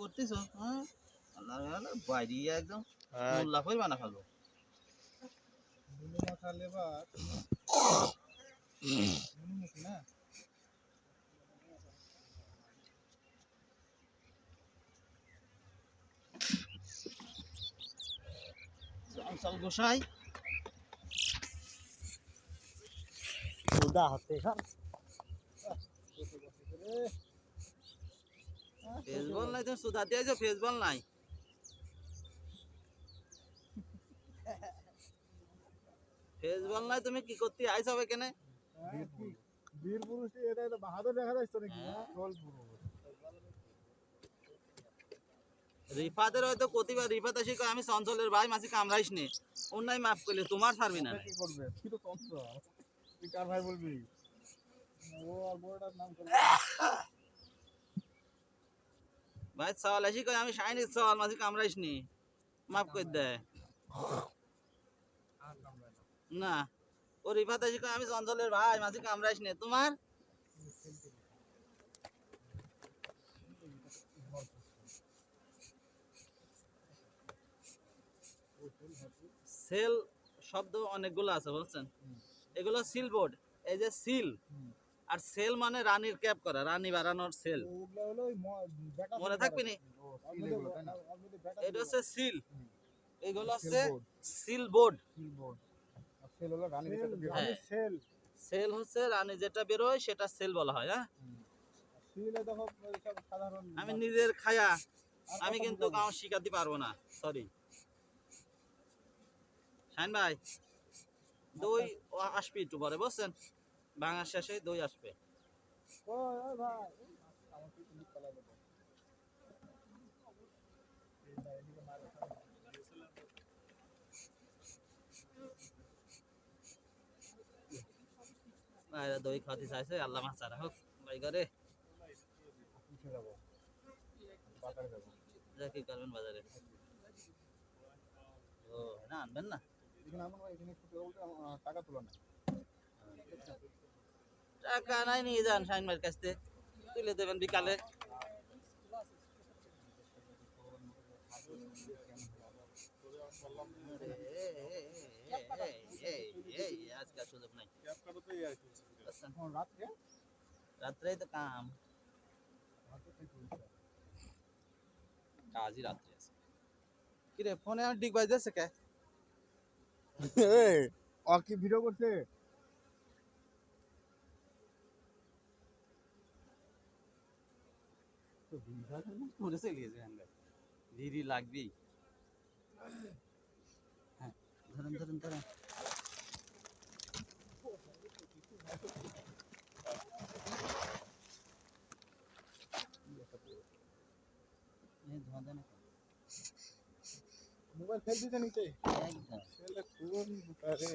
করতেছ? হ্যাঁ? বাইরে একদম হ্যাঁ। মোল্লা কই বানা ফেলব। চাল গোসাই। হাতে খান ফেসবল নাই তুমি সুধা দিয়েছ ফেসবল নাই। ফেসবল নাই তুমি কি করতে? হবে কেনে? বীর পুরুষ এটা এটা বাহাদুর দেখা যাচ্ছে নাকি? হ্যাঁ। রিফাতের হয়তো প্রতিবার রিফাত আসি আমি চঞ্চলের ভাই মাসি কামড়াইস নে। অন্যায় মাফ করলে তোমার ছাড়বি না কি করবে? তুই তো তন্ত্র তুই কার ভাই বলবি? ও আর বড়টার নাম করে ভাই সওয়াল আসি আমি শাইনি কামড়াইস নি। মাফ না, ও রিফাত আসি আমি ভাই কামড়াইস নে। তোমার? সেল শব্দ অনেকগুলো আছে, বলছেন। এগুলো সিল বোর্ড। এই যে সিল। আর সেল মানে রানীর ক্যাপ করা রানী বাড়ানোর সেল। ওগুলা হলো ওই ম- বেটা মনে থাকবে নি? এটা হচ্ছে সিল। সিল হচ্ছে সিল বোর্ড। সিল হ্যাঁ। হয়। হচ্ছে রানী যেটা বেরোয় সেটা সেল বলা হয় হ্যাঁ? আমি নিজের খায়া আমি কিন্তু। কাউ শিখাতে পারব না সরি শাইন ভাই দই আসবি আসবে একটু পরে বুঝছেন? ভাঙার শেষে দই আসবে। দই খাওয়াতে চাইছে, আল্লাহ মাছ চারা হোক ভাই করে কি করবেন বাজারে? ও না আনবেন না? টাকা তোলা নাই। টাকা নাই, নিয়ে যান তুলে দেবেন বিকালে। রাত্রেই তো কাম। কাজই রাত্রে আছে। কিরে, ফোনে ডিগ বাজতেছে কে? ও কি ভিডিও করছে? মরে চলে গেছে হ্যাঁ ধীরি লাগবেই হ্যাঁ ধরেন ধরেন ধরেন এই ধোঁয়া দেন না। মোবাইল ফেল দিতে নিতে একদম ছেলে কোন বুকা রে